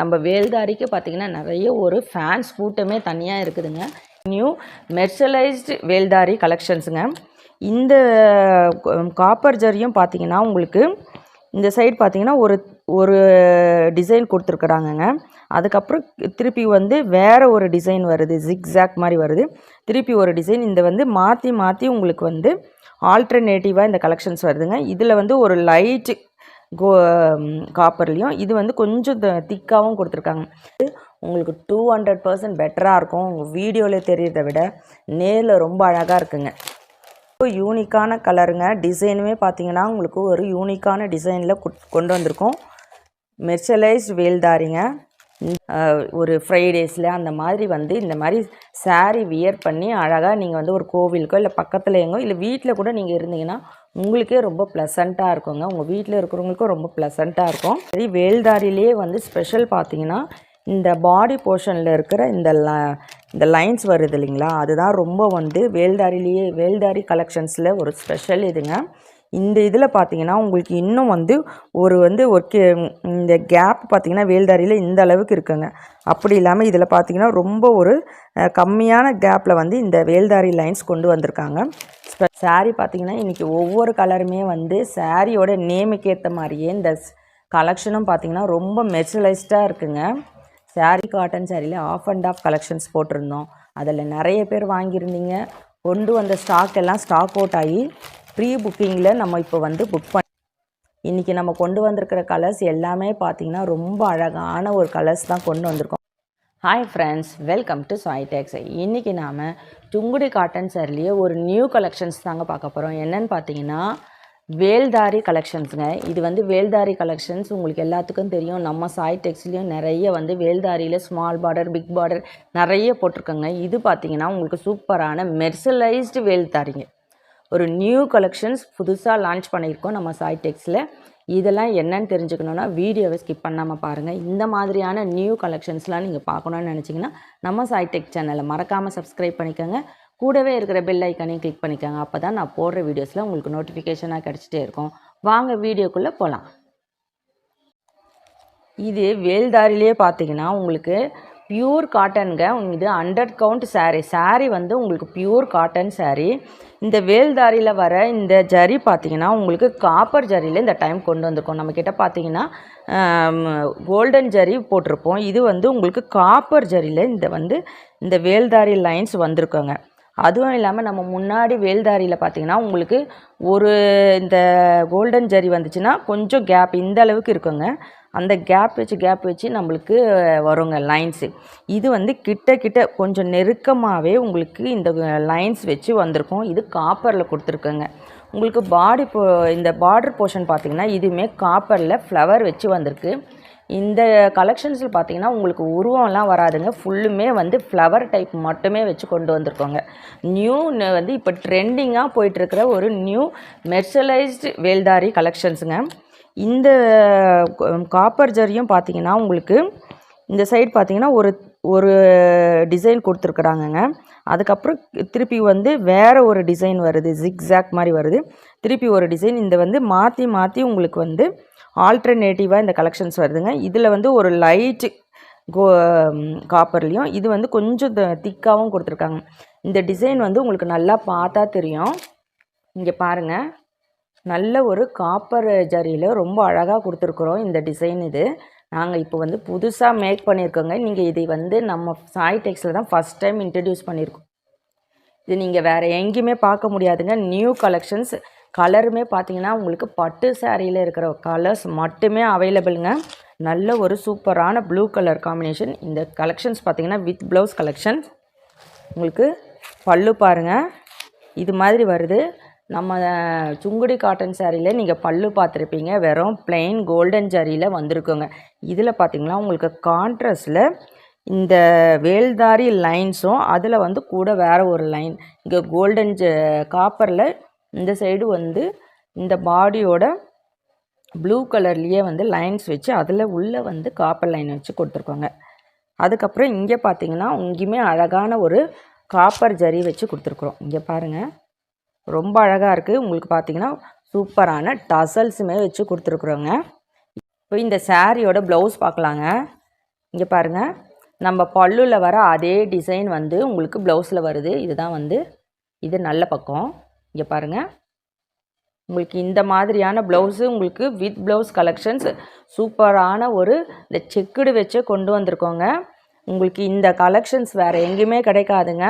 நம்ம வேல்தாரிக்கு பார்த்தீங்கன்னா நிறைய ஒரு ஃபேன்ஸ் கூட்டமே தனியாக இருக்குதுங்க. நியூ மெர்சலைஸ்டு வேல்தாரி கலெக்ஷன்ஸுங்க இந்த காப்பர் ஜரியும் பார்த்தீங்கன்னா உங்களுக்கு இந்த சைடு பார்த்தீங்கன்னா ஒரு ஒரு டிசைன் கொடுத்துருக்குறாங்கங்க. அதுக்கப்புறம் திருப்பி வந்து வேறு ஒரு டிசைன் வருது ஜிக்ஸாக் மாதிரி வருது. திருப்பி ஒரு டிசைன் இந்த வந்து மாற்றி மாற்றி உங்களுக்கு வந்து ஆல்டர்னேட்டிவாக இந்த கலெக்ஷன்ஸ் வருதுங்க. இதில் வந்து ஒரு லைட்டு கோ காப்பர்லேயும் இது வந்து கொஞ்சம் திக்காகவும் கொடுத்துருக்காங்க. உங்களுக்கு டூ ஹண்ட்ரட் பர்சன்ட் பெட்டராக இருக்கும். உங்கள் வீடியோவில் தெரியறத விட நேரில் ரொம்ப அழகாக இருக்குங்க. யூனிக்கான கலருங்க டிசைனுமே பார்த்தீங்கன்னா உங்களுக்கு ஒரு யூனிக்கான டிசைனில் கொண்டு வந்திருக்கோம். மெர்சலைஸ்ட் வேல்தாரிங்க. ஒரு ஃப்ரைடேஸில் அந்த மாதிரி வந்து இந்த மாதிரி சாரீ வியர் பண்ணி அழகாக நீங்கள் வந்து ஒரு கோவிலுக்கோ இல்லை பக்கத்தில் எங்கோ இல்லை வீட்டில் கூட நீங்கள் இருந்தீங்கன்னா உங்களுக்கே ரொம்ப ப்ளசண்ட்டாக இருக்குங்க. உங்கள் வீட்டில் இருக்கிறவங்களுக்கும் ரொம்ப ப்ளசண்ட்டாக இருக்கும். சரி வேல்தாரிலேயே வந்து ஸ்பெஷல் பார்த்தீங்கன்னா இந்த பாடி போர்ஷனில் இருக்கிற இந்த ல இந்த லைன்ஸ் வருது இல்லைங்களா? அதுதான் ரொம்ப வந்து வேல்தாரிலேயே வேல்தாரி கலெக்ஷன்ஸில் ஒரு ஸ்பெஷல் இதுங்க. இந்த இதில் பார்த்தீங்கன்னா உங்களுக்கு இன்னும் வந்து ஒரு வந்து ஒரு கே- இந்த கேப் பார்த்தீங்கன்னா வேல்தாரியில் இந்த அளவுக்கு இருக்குங்க. அப்படி இல்லாமல் இதில் பார்த்தீங்கன்னா ரொம்ப ஒரு கம்மியான கேப்பில் வந்து இந்த வேல்தாரி லைன்ஸ் கொண்டு வந்திருக்காங்க. சாரீ பார்த்தீங்கன்னா இன்றைக்கி ஒவ்வொரு கலருமே வந்து சாரியோட நேமுக்கு ஏற்ற மாதிரியே இந்த கலெக்ஷனும் பார்த்தீங்கன்னா ரொம்ப மெர்சலைஸ்டாக இருக்குங்க. சாரீ காட்டன் சாரியில் ஆஃப் அண்ட் ஆஃப் கலெக்ஷன்ஸ் போட்டிருந்தோம். அதில் நிறைய பேர் வாங்கியிருந்தீங்க. கொண்டு வந்த ஸ்டாக் எல்லாம் ஸ்டாக் அவுட் ஆகி ப்ரீ புக்கிங்கில் நம்ம இப்போ வந்து புக் பண்ண இன்றைக்கி நம்ம கொண்டு வந்திருக்கிற கலர்ஸ் எல்லாமே பார்த்தீங்கன்னா ரொம்ப அழகான ஒரு கலர்ஸ் தான் கொண்டு வந்திருக்கோம். Hi friends welcome to Saitex இன்றைக்கி நாம் துங்குடி காட்டன் சாரிலேயே ஒரு நியூ கலெக்ஷன்ஸ் தாங்க பார்க்க போகிறோம் என்னன்னு பார்த்தீங்கன்னா வேல்தாரி கலெக்ஷன்ஸுங்க இது வந்து வேல்தாரி கலெக்ஷன்ஸ் உங்களுக்கு எல்லாத்துக்கும் தெரியும். நம்ம சாய் டெக்ஸ்லேயும் நிறைய வந்து வேல்தாரியில் ஸ்மால் பார்டர் பிக் பார்டர் நிறைய போட்டிருக்கோங்க. இது பார்த்தீங்கன்னா உங்களுக்கு சூப்பரான மெர்சலைஸ்டு வேல்தாரிங்க. ஒரு நியூ கலெக்ஷன்ஸ் புதுசாக லான்ச் பண்ணியிருக்கோம் நம்ம சாய் டெக்ஸில் இதெல்லாம் என்னன்னு தெரிஞ்சுக்கணுன்னா வீடியோவை ஸ்கிப் பண்ணாமல் பாருங்கள் இந்த மாதிரியான நியூ கலெக்ஷன்ஸ்லாம் நீங்கள் பார்க்கணுன்னு நினச்சிங்கன்னா நம்ம சாய் டெக் சேனலை மறக்காமல் சப்ஸ்கிரைப் பண்ணிக்கோங்க. கூடவே இருக்கிற பெல் ஐக்கானையும் கிளிக் பண்ணிக்கோங்க. அப்போ தான் நான் போடுற வீடியோஸில் உங்களுக்கு நோட்டிஃபிகேஷனாக கிடச்சிட்டே இருக்கும். வாங்க வீடியோக்குள்ளே போகலாம் இது வேல்தாரிலேயே பார்த்தீங்கன்னா உங்களுக்கு பியூர் காட்டனுங்க இது ஹண்ட்ரட் கவுண்ட் சாரீ சாரீ வந்து உங்களுக்கு பியூர் காட்டன் சாரீ இந்த வேல்தாரியில் வர இந்த ஜரி பார்த்தீங்கன்னா உங்களுக்கு காப்பர் ஜரியில் இந்த டைம் கொண்டு வந்திருக்கோம். நம்மக்கிட்ட பார்த்தீங்கன்னா கோல்டன் ஜரி போட்டிருப்போம். இது வந்து உங்களுக்கு காப்பர் ஜரியில் இந்த வந்து இந்த வேல்தாரி லைன்ஸ் வந்திருக்கோங்க. அதுவும் இல்லாமல் நம்ம முன்னாடி வேல்தாரியில் பார்த்தீங்கன்னா உங்களுக்கு ஒரு இந்த கோல்டன் ஜரி வந்துச்சுன்னா கொஞ்சம் கேப் இந்த அளவுக்கு இருக்குங்க. அந்த கேப் வச்சு கேப் வச்சு நம்மளுக்கு வருங்க லைன்ஸு இது வந்து கிட்ட கிட்ட கொஞ்சம் நெருக்கமாகவே உங்களுக்கு இந்த லைன்ஸ் வச்சு வந்திருக்கும். இது காப்பரில் கொடுத்துருக்குங்க. உங்களுக்கு பாடி போ இந்த பார்டர் போர்ஷன் பார்த்தீங்கன்னா இதுவுமே காப்பரில் ஃப்ளவர் வச்சு வந்திருக்கு. இந்த கலெக்ஷன்ஸில் பார்த்தீங்கன்னா உங்களுக்கு உருவம்லாம் வராதுங்க. ஃபுல்லுமே வந்து ஃப்ளவர் டைப் மட்டுமே வச்சு கொண்டு வந்திருக்கோங்க. நியூ வந்து இப்போ ட்ரெண்டிங்காக போயிட்டுருக்கிற ஒரு நியூ மெர்சலைஸ்டு வேல்தாரி கலெக்ஷன்ஸுங்க இந்த காப்பர் ஜரியும் பார்த்தீங்கன்னா உங்களுக்கு இந்த சைடு பார்த்தீங்கன்னா ஒரு ஒரு டிசைன் கொடுத்துருக்குறாங்கங்க. அதுக்கப்புறம் திருப்பி வந்து வேறு ஒரு டிசைன் வருது ஜிக்ஸாக் மாதிரி வருது. திருப்பி ஒரு டிசைன் இந்த வந்து மாற்றி மாற்றி உங்களுக்கு வந்து ஆல்டர்னேட்டிவாக இந்த கலெக்ஷன்ஸ் வருதுங்க. இதில் வந்து ஒரு லைட்டு கோ காப்பர்லேயும் இது வந்து கொஞ்சம் திக்காகவும் கொடுத்துருக்காங்க. இந்த டிசைன் வந்து உங்களுக்கு நல்லா பார்த்தா தெரியும். இங்கே பாருங்கள் நல்ல ஒரு காப்பர் ஜரியில் ரொம்ப அழகாக கொடுத்துருக்குறோம் இந்த டிசைன் இது. நாங்கள் இப்போ வந்து புதுசாக மேக் பண்ணியிருக்கோங்க. நீங்கள் இதை வந்து நம்ம சாய் டெக்ஸில் தான் ஃபஸ்ட் டைம் இன்ட்ரடியூஸ் பண்ணியிருக்கோம். இது நீங்கள் வேறு எங்கேயுமே பார்க்க முடியாதுங்க. நியூ கலெக்ஷன்ஸ் கலருமே பார்த்தீங்கன்னா உங்களுக்கு பட்டு சேரீயில் இருக்கிற கலர்ஸ் மட்டுமே அவைலபிளுங்க நல்ல ஒரு சூப்பரான ப்ளூ கலர் காம்பினேஷன் இந்த கலெக்ஷன்ஸ் பார்த்தீங்கன்னா வித் ப்ளவுஸ் கலெக்ஷன் உங்களுக்கு பல்லு பாருங்கள் இது மாதிரி வருது. நம்ம சுங்குடி காட்டன் சாரியில் நீங்கள் பல்லு பார்த்துருப்பீங்க. வெறும் பிளெயின் கோல்டன் ஜரியில் வந்திருக்குங்க. இதில் பார்த்தீங்கன்னா உங்களுக்கு கான்ட்ராஸ்டில் இந்த வேல்தாரி லைன்ஸும் அதில் வந்து கூட வேறு ஒரு லைன் இங்கே கோல்டன் ஜ காப்பரில் இந்த சைடு வந்து இந்த பாடியோட ப்ளூ கலர்லேயே வந்து லைன்ஸ் வச்சு அதில் உள்ளே வந்து காப்பர் லைன் வச்சு கொடுத்துருக்கோங்க. அதுக்கப்புறம் இங்கே பார்த்தீங்கன்னா இங்கேயுமே அழகான ஒரு காப்பர் ஜரி வச்சு கொடுத்துருக்குறோம். இங்கே பாருங்கள் ரொம்ப அழகாக இருக்குது உங்களுக்கு பார்த்தீங்கன்னா சூப்பரான டசல்ஸுமே வச்சு கொடுத்துருக்குறோங்க. இப்போ இந்த சாரியோட ப்ளவுஸ் பார்க்கலாங்க இங்கே பாருங்கள் நம்ம பல்லுவில் வர அதே டிசைன் வந்து உங்களுக்கு ப்ளவுஸில் வருது. இதுதான் வந்து இது நல்ல பக்கம். இங்கே பாருங்கள் உங்களுக்கு இந்த மாதிரியான ப்ளவுஸு உங்களுக்கு வித் ப்ளவுஸ் கலெக்ஷன்ஸ் சூப்பரான ஒரு இந்த செக்குடு வச்சு கொண்டு வந்திருக்கோங்க. உங்களுக்கு இந்த கலெக்ஷன்ஸ் வேறு எங்கேயுமே கிடைக்காதுங்க.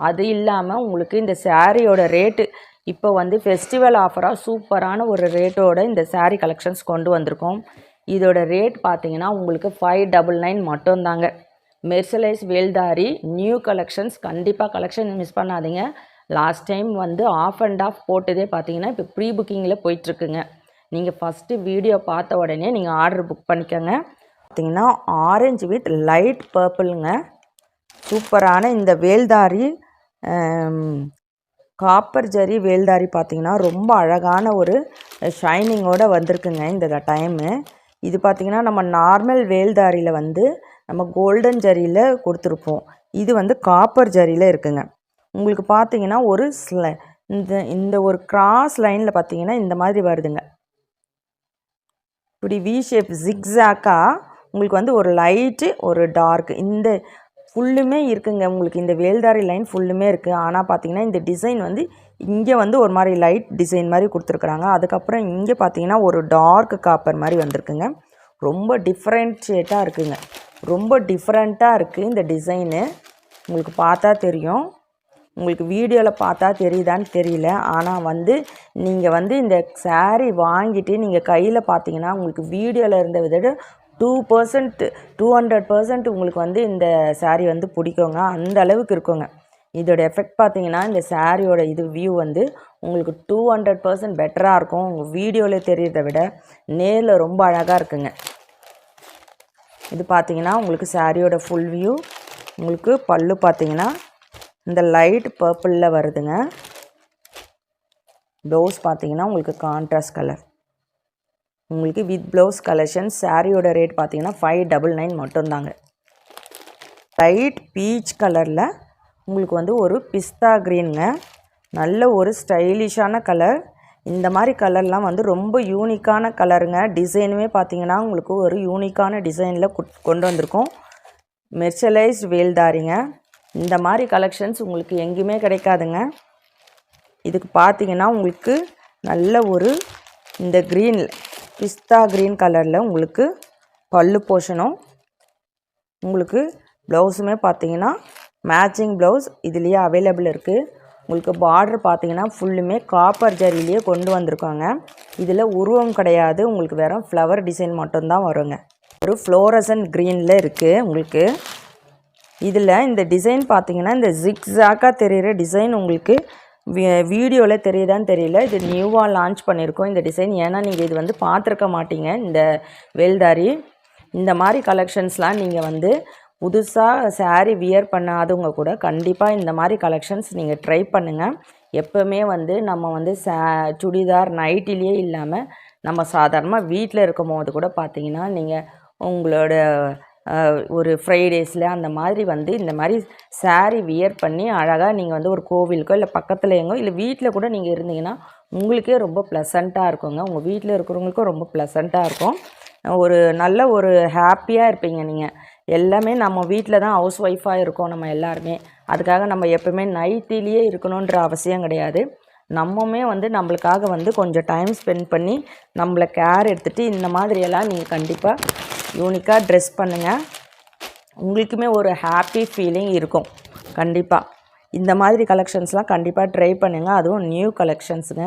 அது இல்லாமல் உங்களுக்கு இந்த சாரியோட ரேட்டு இப்போ வந்து ஃபெஸ்டிவல் ஆஃபராக சூப்பரான ஒரு ரேட்டோட இந்த சாரீ கலெக்ஷன்ஸ் கொண்டு வந்திருக்கோம். இதோட ரேட் பார்த்தீங்கன்னா உங்களுக்கு ஃபைவ் டபுள் நைன் மட்டும்தாங்க. மெர்சலைஸ் வேல்தாரி நியூ கலெக்ஷன்ஸ் கண்டிப்பாக கலெக்ஷன் மிஸ் பண்ணாதீங்க. லாஸ்ட் டைம் வந்து ஆஃப் அண்ட் ஆஃப் போட்டதே பார்த்தீங்கன்னா இப்போ ப்ரீ புக்கிங்கில் போயிட்டுருக்குங்க. நீங்கள் ஃபஸ்ட்டு வீடியோ பார்த்த உடனே நீங்கள் ஆர்டர் புக் பண்ணிக்கோங்க. பார்த்தீங்கன்னா ஆரஞ்சு வித் லைட் பர்பிளுங்க சூப்பரான இந்த வேல்தாரி காப்பர் ஜரி வேல்தாரி பார்த்திங்கன்னா ரொம்ப அழகான ஒரு ஷைனிங்கோடு வந்திருக்குங்க இந்த டைமு இது பார்த்தீங்கன்னா நம்ம நார்மல் வேல்தாரியில் வந்து நம்ம கோல்டன் ஜரியில் கொடுத்துருப்போம். இது வந்து காப்பர் ஜரியில் இருக்குங்க. உங்களுக்கு பார்த்திங்கன்னா ஒரு ஸ்ல இந்த இந்த ஒரு கிராஸ் லைனில் பார்த்தீங்கன்னா இந்த மாதிரி வருதுங்க. இப்படி வி ஷேப் ஜிக்ஸாக்காக உங்களுக்கு வந்து ஒரு லைட்டு ஒரு டார்க் இந்த ஃபுல்லுமே இருக்குங்க. உங்களுக்கு இந்த வேல்தாரி லைன் ஃபுல்லுமே இருக்குது ஆனால் பார்த்தீங்கன்னா இந்த டிசைன் வந்து இங்கே வந்து ஒரு மாதிரி லைட் டிசைன் மாதிரி கொடுத்துருக்குறாங்க. அதுக்கப்புறம் இங்கே பார்த்தீங்கன்னா ஒரு டார்க் காப்பர் மாதிரி வந்திருக்குங்க. ரொம்ப டிஃப்ரெண்ட்ஷியேட்டாக இருக்குங்க. ரொம்ப டிஃப்ரெண்ட்டாக இருக்குது இந்த டிசைனு உங்களுக்கு பார்த்தா தெரியும். உங்களுக்கு வீடியோவில் பார்த்தா தெரியுதான்னு தெரியல. ஆனால் வந்து நீங்கள் வந்து இந்த சாரீ வாங்கிட்டு நீங்கள் கையில் பார்த்தீங்கன்னா உங்களுக்கு வீடியோவில் இருந்த விட two percent two hundred percent உங்களுக்கு வந்து இந்த சாரீ வந்து பிடிக்குங்க. அந்த அளவுக்கு இருக்குங்க. இதோட எஃபெக்ட் பார்த்தீங்கன்னா இந்த சாரியோட இது வியூ வந்து உங்களுக்கு டூ ஹண்ட்ரட் பர்சன்ட் பெட்டராக இருக்கும். உங்கள் வீடியோவில் தெரிகிறத விட நேரில் ரொம்ப அழகாக இருக்குங்க. இது பார்த்தீங்கன்னா உங்களுக்கு சாரியோட ஃபுல் வியூ உங்களுக்கு பல்லு பார்த்தீங்கன்னா இந்த லைட் பர்பிளில் வருதுங்க. ப்ளவுஸ் பார்த்தீங்கன்னா உங்களுக்கு கான்ட்ராஸ்ட் கலர் உங்களுக்கு வித் ப்ளவுஸ் கலெக்ஷன் சாரியோட ரேட் பார்த்தீங்கன்னா ஃபைவ் டபுள் நைன் மட்டும்தாங்க. லைட் பீச் கலரில் உங்களுக்கு வந்து ஒரு பிஸ்தா க்ரீனுங்க நல்ல ஒரு ஸ்டைலிஷான கலர் இந்த மாதிரி கலர்லாம் வந்து ரொம்ப யூனிக்கான கலருங்க டிசைனுமே பார்த்தீங்கன்னா உங்களுக்கு ஒரு யூனிக்கான டிசைனில் கொண்டு வந்திருக்கோம். மெர்சலைஸ்ட் வேல்தாரிங்க. இந்த மாதிரி கலெக்ஷன்ஸ் உங்களுக்கு எங்கேயுமே கிடைக்காதுங்க. இதுக்கு பார்த்தீங்கன்னா உங்களுக்கு நல்ல ஒரு இந்த க்ரீன் பிஸ்தா க்ரீன் கலரில் உங்களுக்கு பல்லு போர்ஷனும் உங்களுக்கு ப்ளவுஸுமே பார்த்தீங்கன்னா மேட்சிங் ப்ளவுஸ் இதுலேயே அவைலபிள் இருக்குது உங்களுக்கு பார்டர் பார்த்தீங்கன்னா ஃபுல்லுமே காப்பர் ஜரிலேயே கொண்டு வந்திருக்காங்க. இதில் உருவம் கிடையாது உங்களுக்கு வெறும் ஃப்ளவர் டிசைன் மட்டும்தான் வருங்க. ஒரு ஃப்ளோரசன் க்ரீனில் இருக்குது உங்களுக்கு. இதில் இந்த டிசைன் பார்த்தீங்கன்னா இந்த ஜிக்ஸாக்காக தெரிகிற டிசைன் உங்களுக்கு வீடியோவில் தெரியுதான்னு தெரியல. இது நியூவாக லான்ச் பண்ணியிருக்கோம் இந்த டிசைன். ஏன்னா நீங்கள் இது வந்து பார்த்துருக்க மாட்டீங்க. இந்த வேல்தாரி இந்த மாதிரி கலெக்ஷன்ஸ்லாம் நீங்கள் வந்து புதுசாக சாரீ வியர் பண்ணாதவங்க கூட கண்டிப்பாக இந்த மாதிரி கலெக்ஷன்ஸ் நீங்கள் ட்ரை பண்ணுங்கள் எப்போவுமே வந்து நம்ம வந்து சா சுடிதார் நைட்டிலேயே இல்லாமல் நம்ம சாதாரணமாக வீட்டில் இருக்கும் போது கூட பார்த்தீங்கன்னா நீங்கள் உங்களோட ஒரு ஃப்ரைடேஸில் அந்த மாதிரி வந்து இந்த மாதிரி saree வியர் பண்ணி அழகாக நீங்கள் வந்து ஒரு கோவிலுக்கோ இல்லை பக்கத்தில் எங்கோ இல்லை வீட்டில் கூட நீங்கள் இருந்தீங்கன்னா உங்களுக்கே ரொம்ப ப்ளசண்ட்டாக இருக்குங்க. உங்கள் வீட்டில் இருக்கிறவங்களுக்கும் ரொம்ப ப்ளசண்ட்டாக இருக்கும். ஒரு நல்ல ஒரு ஹாப்பியாக இருப்பீங்க நீங்கள் எல்லாமே நம்ம வீட்டில் தான் ஹவுஸ் ஒய்ஃபாக இருக்கோம் நம்ம எல்லாருமே. அதுக்காக நம்ம எப்பவுமே நைட்டிலேயே இருக்கணுன்ற அவசியம் கிடையாது. நம்மமே வந்து நம்மளுக்காக வந்து கொஞ்சம் டைம் ஸ்பெண்ட் பண்ணி நம்மளை கேர் எடுத்துகிட்டு இந்த மாதிரியெல்லாம் நீங்கள் கண்டிப்பாக யூனிக்காக ட்ரெஸ் பண்ணுங்கள் உங்களுக்குமே ஒரு ஹாப்பி ஃபீலிங் இருக்கும். கண்டிப்பாக இந்த மாதிரி கலெக்ஷன்ஸ்லாம் கண்டிப்பாக ட்ரை பண்ணுங்கள் அதுவும் நியூ கலெக்ஷன்ஸுங்க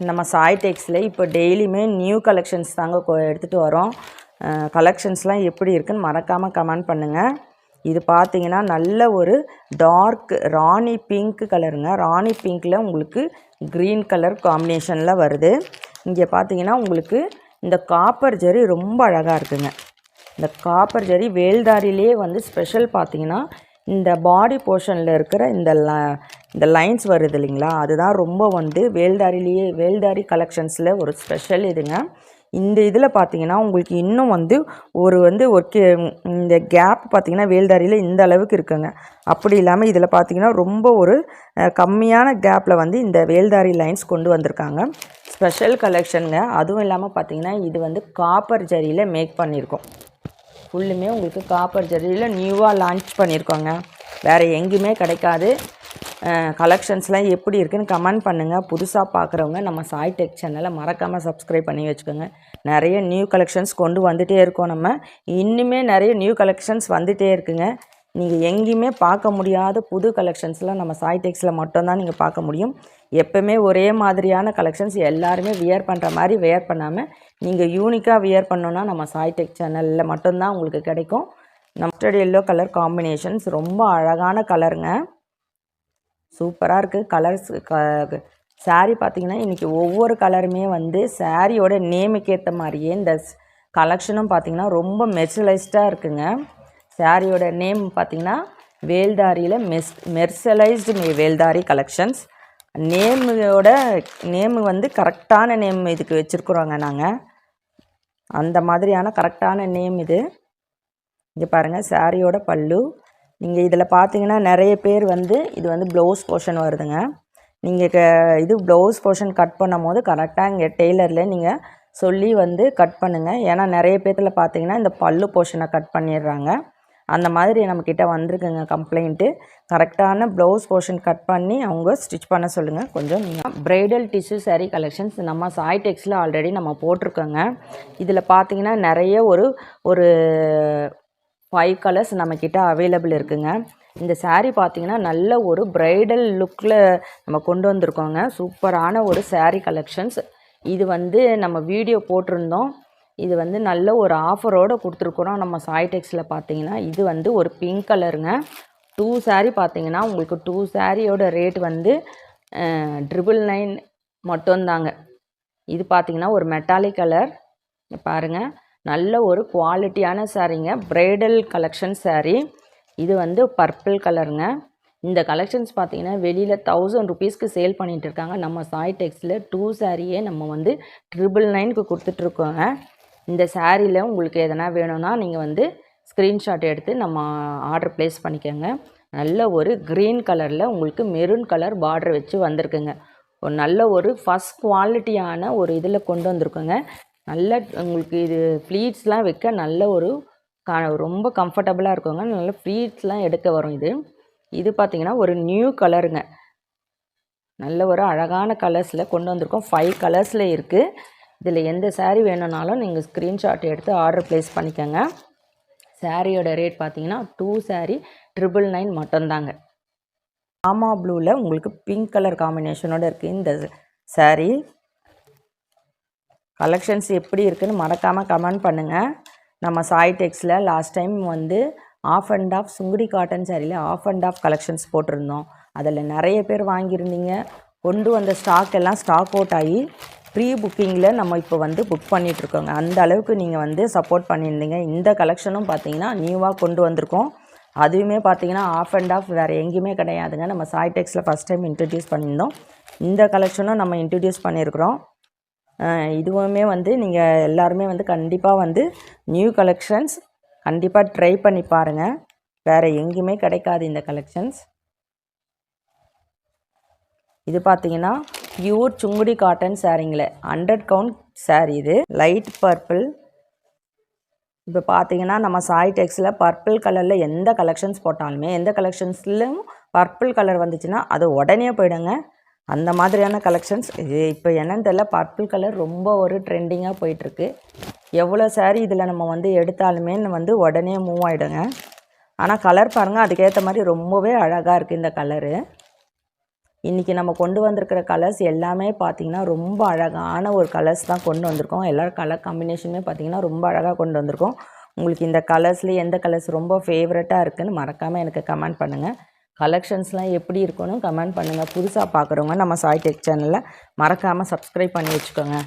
நம்ம சாய் டெக்ஸில் இப்போ டெய்லியுமே நியூ கலெக்ஷன்ஸ் தாங்க எடுத்துகிட்டு வரோம். கலெக்ஷன்ஸ்லாம் எப்படி இருக்குன்னு மறக்காமல் கமெண்ட் பண்ணுங்கள் இது பார்த்தீங்கன்னா நல்ல ஒரு டார்க் ராணி பிங்க் கலருங்க ராணி பிங்க்கில் உங்களுக்கு க்ரீன் கலர் காம்பினேஷனில் வருது. இங்கே பார்த்தீங்கன்னா உங்களுக்கு இந்த காப்பர் ஜரி ரொம்ப அழகாக இருக்குங்க. இந்த காப்பர் ஜரி வேல்தாரிலே வந்து ஸ்பெஷல் பார்த்தீங்கன்னா இந்த பாடி போர்ஷனில் இருக்கிற இந்த ல- இந்த லைன்ஸ் வருது இல்லைங்களா? அதுதான் ரொம்ப வந்து வேல்தாரிலேயே வேல்தாரி கலெக்ஷன்ஸில் ஒரு ஸ்பெஷல் இதுங்க. இந்த இதில் பார்த்தீங்கன்னா உங்களுக்கு இன்னும் வந்து ஒரு வந்து ஒரு இந்த கேப் பார்த்தீங்கன்னா வேல்தாரியில் இந்த அளவுக்கு இருக்குங்க. அப்படி இல்லாமல் இதில் பார்த்தீங்கன்னா ரொம்ப ஒரு கம்மியான கேப்பில் வந்து இந்த வேல்தாரி லைன்ஸ் கொண்டு வந்திருக்காங்க. ஸ்பெஷல் கலெக்ஷனுங்க அதுவும் இல்லாமல் பார்த்தீங்கன்னா இது வந்து காப்பர் ஜரியில் மேக் பண்ணியிருக்கோம். ஃபுல்லுமே உங்களுக்கு காப்பர் ஜரியில் நியூவாக லான்ச் பண்ணியிருக்கோங்க. வேறு எங்கேயுமே கிடைக்காது. கலெக்ஷன்ஸ்லாம் எப்படி இருக்குன்னு கமெண்ட் பண்ணுங்கள் புதுசாக பார்க்குறவங்க நம்ம சாய் டெக் சேனலை மறக்காமல் சப்ஸ்கிரைப் பண்ணி வச்சுக்கோங்க. நிறைய நியூ கலெக்ஷன்ஸ் கொண்டு வந்துகிட்டே இருக்கோம் நம்ம. இன்னுமே நிறைய நியூ கலெக்ஷன்ஸ் வந்துகிட்டே இருக்குங்க. நீங்கள் எங்கேயுமே பார்க்க முடியாத புது கலெக்ஷன்ஸ்லாம் நம்ம சாய் டெக்ஸில் மட்டும்தான் நீங்கள் பார்க்க முடியும். எப்போவுமே ஒரே மாதிரியான கலெக்ஷன்ஸ் எல்லாருமே வியர் பண்ணுற மாதிரி வியர் பண்ணாமல் நீங்கள் யூனிக்காக வியர் பண்ணோன்னா நம்ம சாய் டெக் சேனலில் மட்டும்தான் உங்களுக்கு கிடைக்கும். மஸ்டர்ட் எல்லோ கலர் காம்பினேஷன்ஸ் ரொம்ப அழகான கலருங்க சூப்பராக இருக்குது கலர்ஸ் க சாரீ பார்த்திங்கன்னா இன்றைக்கி ஒவ்வொரு கலருமே வந்து சாரியோட நேமுக்கு ஏற்ற மாதிரியே இந்த கலெக்ஷனும் பார்த்தீங்கன்னா ரொம்ப மெர்சலைஸ்டாக இருக்குங்க. சாரியோட நேம் பார்த்தீங்கன்னா வேல்தாரியில் மெஸ் மெர்சலைஸ்டு வேல்தாரி கலெக்ஷன்ஸ் நேமோட நேமு வந்து கரெக்டான நேம் இதுக்கு வச்சுருக்குறோங்க நாங்கள் அந்த மாதிரியான கரெக்டான நேம் இது. இங்கே பாருங்கள் சாரியோட பல்லு நீங்கள் இதில் பார்த்தீங்கன்னா நிறைய பேர் வந்து இது வந்து ப்ளவுஸ் போர்ஷன் வருதுங்க. நீங்கள் க இது ப்ளவுஸ் போர்ஷன் கட் பண்ணும் போது கரெக்டாக இங்கே டெய்லரில் நீங்கள் சொல்லி வந்து கட் பண்ணுங்கள் ஏன்னா நிறைய பேர்த்தில் பார்த்தீங்கன்னா இந்த பல்லு போர்ஷனை கட் பண்ணிடுறாங்க. அந்த மாதிரி நம்மக்கிட்ட வந்திருக்குங்க கம்ப்ளைண்ட்டு கரெக்டான ப்ளவுஸ் போர்ஷன் கட் பண்ணி அவங்க ஸ்டிச் பண்ண சொல்லுங்கள் கொஞ்சம் நீங்கள் ப்ரைடல் டிஷ்யூ சாரீ கலெக்ஷன்ஸ் நம்ம சாய் டெக்ஸில் ஆல்ரெடி நம்ம போட்டிருக்கோங்க. இதில் பார்த்தீங்கன்னா நிறைய ஒரு ஒரு ஃபைவ் கலர்ஸ் நம்மக்கிட்ட அவைலபிள் இருக்குங்க. இந்த சேரீ பார்த்தீங்கன்னா நல்ல ஒரு ப்ரைடல் லுக்கில் நம்ம கொண்டு வந்திருக்கோங்க. சூப்பரான ஒரு சாரீ கலெக்ஷன்ஸ் இது வந்து நம்ம வீடியோ போட்டிருந்தோம். இது வந்து நல்ல ஒரு ஆஃபரோடு கொடுத்துருக்குறோம். நம்ம சாய்டெக்ஸில் பார்த்தீங்கன்னா இது வந்து ஒரு பிங்க் கலருங்க டூ சாரீ பார்த்தீங்கன்னா உங்களுக்கு டூ சாரியோட ரேட் வந்து ட்ரிபிள் நைன் மட்டும்தாங்க. இது பார்த்தீங்கன்னா ஒரு மெட்டாலிக் கலர் பாருங்கள் நல்ல ஒரு குவாலிட்டியான சாரீங்க ப்ரைடல் கலெக்ஷன் சாரீ இது வந்து பர்பிள் கலருங்க இந்த கலெக்ஷன்ஸ் பார்த்தீங்கன்னா வெளியில் தௌசண்ட் ருபீஸ்க்கு சேல் பண்ணிகிட்டு இருக்காங்க. நம்ம சாய் டெக்ஸில் டூ சாரியே நம்ம வந்து ட்ரிபிள் நைனுக்கு கொடுத்துட்ருக்கோங்க. இந்த சாரியில் உங்களுக்கு எதனா வேணும்னா நீங்கள் வந்து ஸ்க்ரீன்ஷாட் எடுத்து நம்ம ஆர்டர் ப்ளேஸ் பண்ணிக்கோங்க. நல்ல ஒரு க்ரீன் கலரில் உங்களுக்கு மெரூன் கலர் பார்டர் வச்சு வந்திருக்குங்க. ஒரு நல்ல ஒரு ஃபஸ்ட் குவாலிட்டியான ஒரு இதில் கொண்டு வந்திருக்கோங்க. நல்ல உங்களுக்கு இது ப்ளீட்ஸ்லாம் வைக்க நல்ல ஒரு கா ரொம்ப கம்ஃபர்டபுளாக இருக்குங்க. நல்ல ஃப்ளீட்ஸ்லாம் எடுக்க வரும் இது. இது பார்த்திங்கன்னா ஒரு நியூ கலருங்க நல்ல ஒரு அழகான கலர்ஸில் கொண்டு வந்திருக்கோம். ஃபைவ் கலர்ஸில் இருக்குது இதில் எந்த saree வேணும்னாலும் நீங்கள் ஸ்க்ரீன்ஷாட் எடுத்து ஆர்டர் ப்ளேஸ் பண்ணிக்கோங்க. சாரியோட ரேட் பார்த்தீங்கன்னா டூ சாரீ ட்ரிபிள் நைன் மட்டும்தாங்க. ஆமா ப்ளூவில் உங்களுக்கு பிங்க் கலர் காம்பினேஷனோட இருக்குது இந்த சாரீ கலெக்ஷன்ஸ் எப்படி இருக்குதுன்னு மறக்காமல் கமெண்ட் பண்ணுங்கள் நம்ம சாய் டெக்ஸில் லாஸ்ட் டைம் வந்து half and half Sungudi cotton சாரியில் ஆஃப் அண்ட் ஆஃப் கலெக்ஷன்ஸ் போட்டிருந்தோம். அதில் நிறைய பேர் வாங்கியிருந்தீங்க. கொண்டு வந்த ஸ்டாக் எல்லாம் ஸ்டாக் அவுட் ஆகி ப்ரீ புக்கிங்கில் நம்ம இப்போ வந்து புக் பண்ணிகிட்ருக்கோங்க அந்த அளவுக்கு நீங்கள் வந்து சப்போர்ட் பண்ணியிருந்தீங்க. இந்த கலெக்ஷனும் பார்த்தீங்கன்னா நியூவாக கொண்டு வந்திருக்கோம். அதுவுமே பார்த்தீங்கன்னா ஆஃப் அண்ட் ஆஃப் வேறு எங்கேயுமே கிடையாதுங்க. நம்ம சாய் டெக்ஸில் ஃபஸ்ட் டைம் இன்ட்ரடியூஸ் பண்ணியிருந்தோம். இந்த கலெக்ஷனும் நம்ம இன்ட்ரடியூஸ் பண்ணியிருக்கிறோம். இதுவுமே வந்து நீங்கள் எல்லாருமே வந்து கண்டிப்பாக வந்து நியூ கலெக்ஷன்ஸ் கண்டிப்பாக ட்ரை பண்ணி பாருங்கள் வேறு எங்கேயுமே கிடைக்காது இந்த கலெக்ஷன்ஸ் இது பார்த்தீங்கன்னா பியூர் சுங்குடி காட்டன் சாரீங்களே ஹண்ட்ரட் கவுண்ட் சாரீ இது. லைட் பர்பிள் இப்போ பார்த்தீங்கன்னா நம்ம சாய் டெக்ஸில் பர்பிள் கலரில் எந்த கலெக்ஷன்ஸ் போட்டாலுமே எந்த கலெக்ஷன்ஸ்லையும் பர்பிள் கலர் வந்துச்சுன்னா அது உடனே போயிடுங்க. அந்த மாதிரியான கலெக்ஷன்ஸ் இது இப்போ என்னன்னு தெரியல. பர்பிள் கலர் ரொம்ப ஒரு ட்ரெண்டிங்காக போயிட்டுருக்கு. எவ்வளோ saree இதில் நம்ம வந்து எடுத்தாலுமே வந்து உடனே மூவ் ஆகிடுங்க ஆனால் கலர் பாருங்கள் அதுக்கேற்ற மாதிரி ரொம்பவே அழகாக இருக்குது இந்த கலரு இன்றைக்கி நம்ம கொண்டு வந்திருக்கிற கலர்ஸ் எல்லாமே பார்த்திங்கன்னா ரொம்ப அழகான ஒரு கலர்ஸ் தான் கொண்டு வந்திருக்கோம். எல்லோரும் கலர் காம்பினேஷனுமே பார்த்திங்கன்னா ரொம்ப அழகாக கொண்டு வந்திருக்கோம். உங்களுக்கு இந்த கலர்ஸ்லேயே எந்த கலர்ஸ் ரொம்ப ஃபேவரட்டாக இருக்குதுன்னு மறக்காமல் எனக்கு கமெண்ட் பண்ணுங்கள் கலெக்ஷன்ஸ்லாம் எப்படி இருக்குன்னு கமெண்ட் பண்ணுங்கள் புதுசாக பார்க்குறவங்க நம்ம சாய் டெக் சேனலில் மறக்காமல் சப்ஸ்கிரைப் பண்ணி வச்சுக்கோங்க.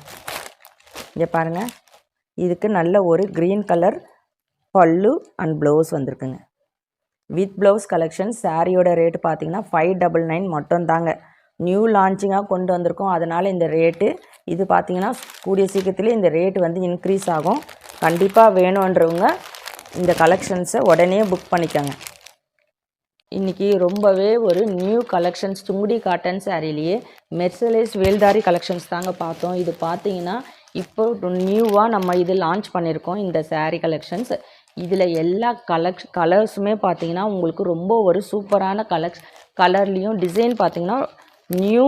இங்கே பாருங்கள் இதுக்கு நல்ல ஒரு க்ரீன் கலர் பல்லு அண்ட் ப்ளவுஸ் வந்திருக்குங்க. வித் ப்ளவுஸ் கலெக்ஷன் சாரியோட ரேட்டு பார்த்தீங்கன்னா ஃபைவ் டபுள் நைன் மட்டும் தாங்க. நியூ லான்ச்சிங்காக கொண்டு வந்திருக்கோம். அதனால் இந்த ரேட்டு இது பார்த்தீங்கன்னா கூடிய சீக்கிரத்துலேயே இந்த ரேட்டு வந்து இன்க்ரீஸ் ஆகும். கண்டிப்பாக வேணுன்றவங்க இந்த கலெக்ஷன்ஸை உடனே புக் பண்ணிக்கோங்க. இன்றைக்கி ரொம்பவே ஒரு நியூ கலெக்ஷன்ஸ் துங்குடி காட்டன் சாரிலேயே மெர்சலைஸ் வேல்தாரி கலெக்ஷன்ஸ் தாங்க பார்த்தோம். இது பார்த்தீங்கன்னா இப்போ நியூவாக நம்ம இது லான்ச் பண்ணியிருக்கோம் இந்த சாரீ கலெக்ஷன்ஸ் இதில் எல்லா கலெக்ஷ் கலர்ஸுமே பார்த்தீங்கன்னா உங்களுக்கு ரொம்ப ஒரு சூப்பரான கலெக்ஷ் கலர்லேயும் டிசைன் பார்த்தீங்கன்னா நியூ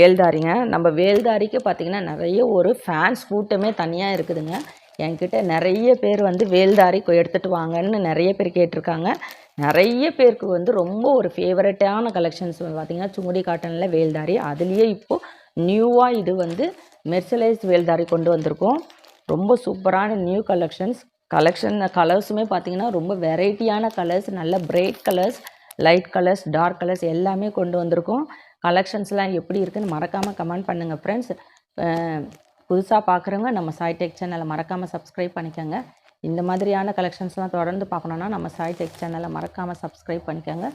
வேல்தாரிங்க. நம்ம வேல்தாரிக்கு பார்த்தீங்கன்னா நிறைய ஒரு ஃபேன்ஸ் கூட்டமே தனியாக இருக்குதுங்க. என்கிட்ட நிறைய பேர் வந்து வேல்தாரி எடுத்துகிட்டு வாங்கன்னு நிறைய பேர் கேட்டிருக்காங்க. நிறைய பேருக்கு வந்து ரொம்ப ஒரு ஃபேவரட்டான கலெக்ஷன்ஸ் வந்து பார்த்தீங்கன்னா சுங்குடி காட்டனில் வேல்தாரி. அதுலேயே இப்போது நியூவாக இது வந்து மெர்சலைஸ் வேல்தாரி கொண்டு வந்திருக்கோம். ரொம்ப சூப்பரான நியூ கலெக்ஷன்ஸ் கலெக்ஷன் கலர்ஸுமே பார்த்தீங்கன்னா ரொம்ப வெரைட்டியான கலர்ஸ் நல்ல bright colours light colours dark colours எல்லாமே கொண்டு வந்திருக்கோம். கலெக்ஷன்ஸ்லாம் எப்படி இருக்குதுன்னு மறக்காமல் கமெண்ட் பண்ணுங்கள் ஃப்ரெண்ட்ஸ் புதுசாக பார்க்குறவங்க நம்ம சாய்டெக் சேனலை மறக்காமல் சப்ஸ்கிரைப் பண்ணிக்கோங்க. இந்த மாதிரியான கலெக்ஷன்ஸ்லாம் தொடர்ந்து பார்க்கணுன்னா நம்ம சாய் டெக் சேனலை மறக்காமல் சப்ஸ்கிரைப் பண்ணிக்கோங்க.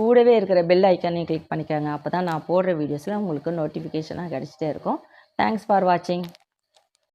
கூடவே இருக்கிற பெல் ஐக்கானையும் கிளிக் பண்ணிக்கோங்க. அப்போ தான் நான் போடுற வீடியோஸில் உங்களுக்கு நோட்டிஃபிகேஷனாக கிடச்சிட்டே இருக்கும். தேங்க்ஸ் ஃபார் வாட்சிங்